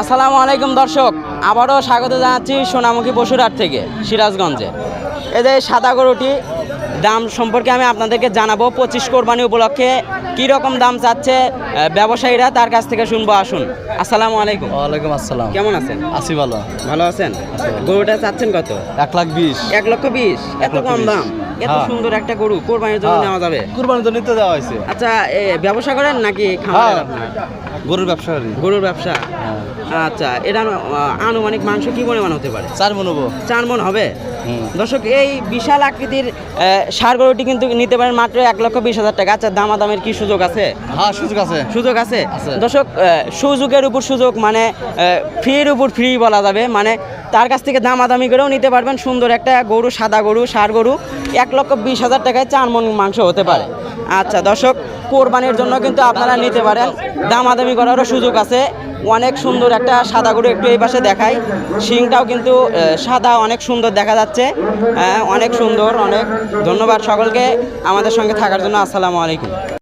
আসসালামু আলাইকুম দর্শক আবারও স্বাগত জানাচ্ছি সোনামুখী পশুরহাট থেকে সিরাজগঞ্জে। এই যে সাদা গরুটি দাম সম্পর্কে আমি আপনাদেরকে জানাব পঁচিশ কোরবানি উপলক্ষে কী রকম দাম চাচ্ছে ব্যবসায়ীরা তার কাছ থেকে শুনব আসুন। আসসালামু আলাইকুম। ওয়ালাইকুম আসসালাম। কেমন আছেন? আসি ভালো। ভালো আছেন? গরুটা চাচ্ছেন কত? এক লাখ বিশ। এক লক্ষ বিশ এত কম দাম। এত হ্যাঁ। সুন্দর একটা গরু কোরবানির জন্য নেওয়া যাবে? কুরবানি তো নিতে দেওয়া হয়েছে। আচ্ছা ব্যবসা করেন নাকি হ্যাঁ। আপনার? গরুর ব্যবসা করি গরুর ব্যবসা? আচ্ছা এটা আনুমানিক মাংস কি পরিমাণ হতে পারে? চার মনোবো চার মন হবে? দর্শক এই বিশাল আকৃতির ষাঁড় গরুটি কিন্তু নিতে পারেন মাত্র এক লক্ষ বিশ হাজার টাকা। আচ্ছা দামাদামের কি সুযোগ আছে? হ্যাঁ সুযোগ আছে। সুযোগ আছে। দর্শক সুযোগের উপর সুযোগ মানে ফ্রির উপর ফ্রি বলা যাবে। মানে তার কাছ থেকে দামাদামি করেও নিতে পারবেন। সুন্দর একটা গরু সাদা গরু ষাঁড় গরু। এক লক্ষ বিশ হাজার টাকায় চার মন মাংস হতে পারে। আচ্ছা দর্শক কোরবানির জন্য কিন্তু আপনারা নিতে পারেন। দামাদামি করারও সুযোগ আছে। অনেক সুন্দর একটা সাদা গরু একটু এই পাশে দেখাই। শিংটাও কিন্তু সাদা অনেক সুন্দর দেখা যাচ্ছে। আহ, অনেক সুন্দর অনেক ধন্যবাদ সকলকে। আমাদের সঙ্গে থাকার জন্য আসসালামু আলাইকুম।